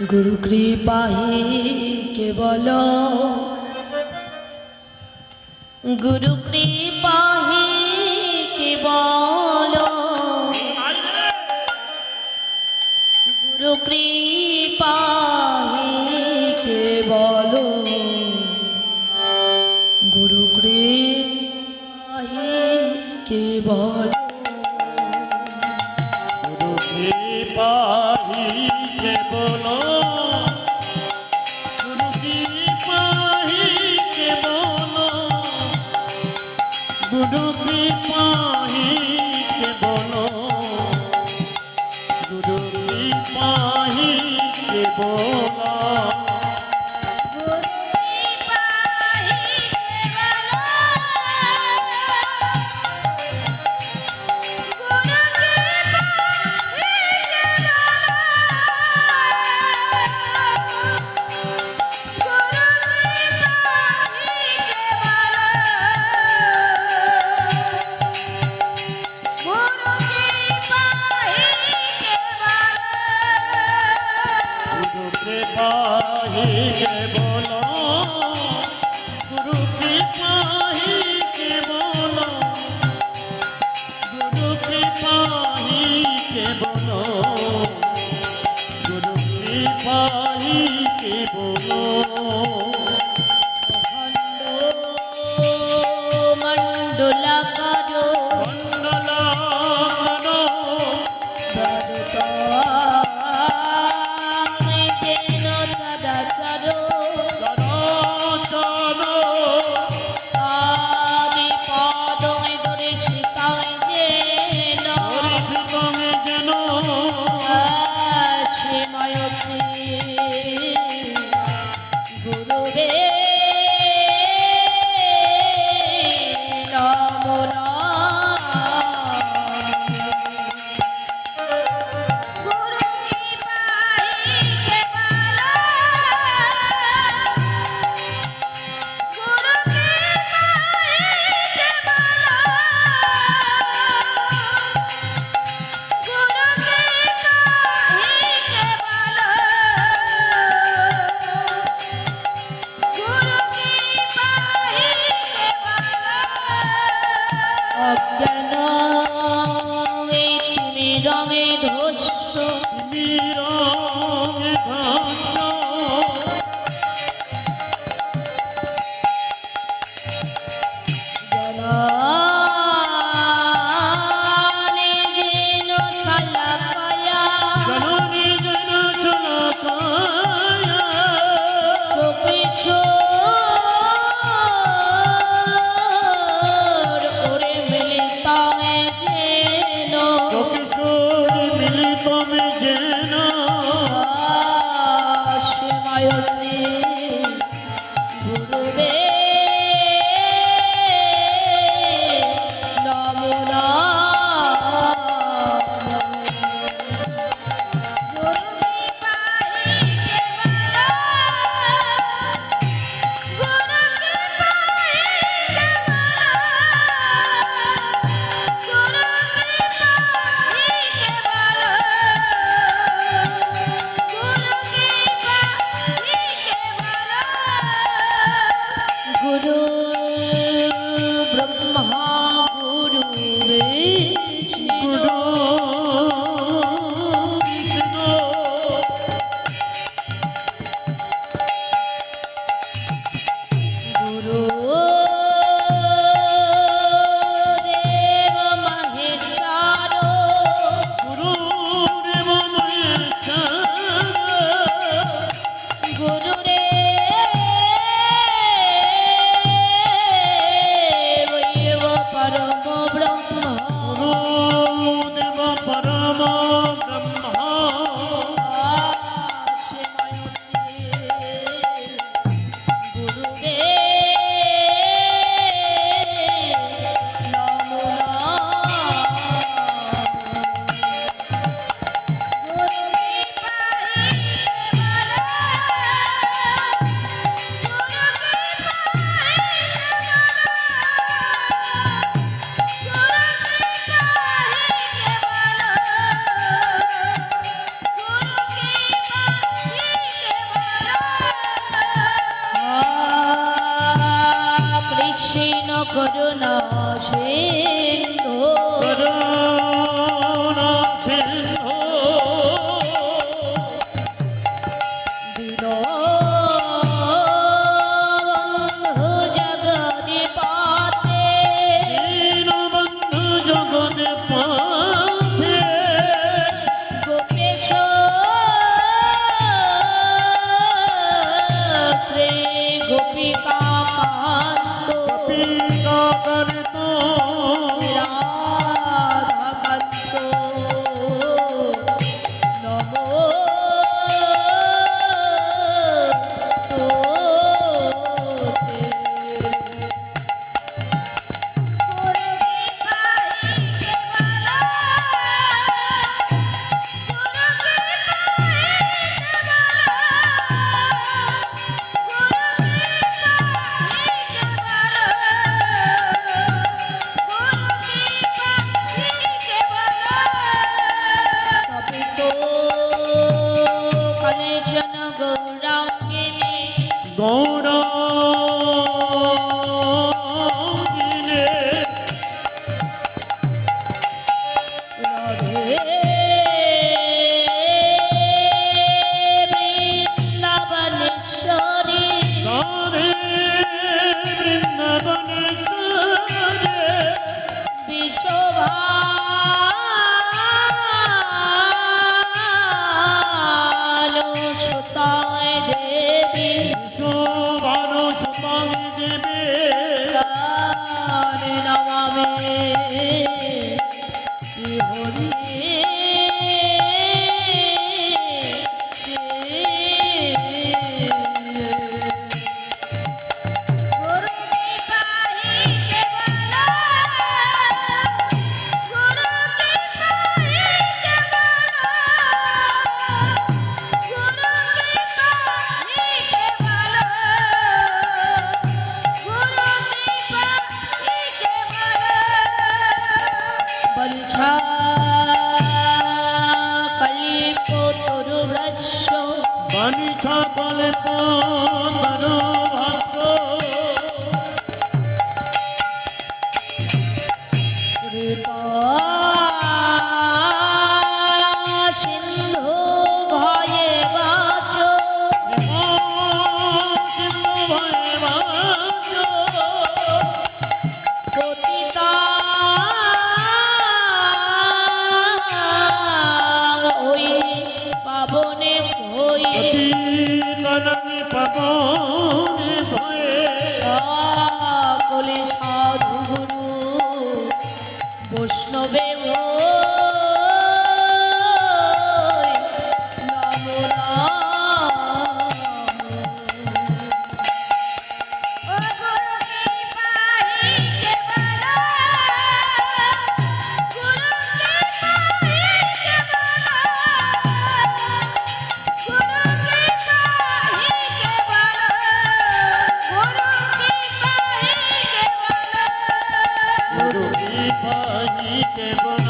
গুরু কৃপাহি কেবল। গুরু কৃপাহি কেবল। গুরু কৃপা দুদুকি পাহিকে বলো? দুদুকি পাহিকে বলা? পানি কেবল adorer. গৌরা যাবে পানি ছাগলে পন্দর ভাষ্য। পাবো ke bolo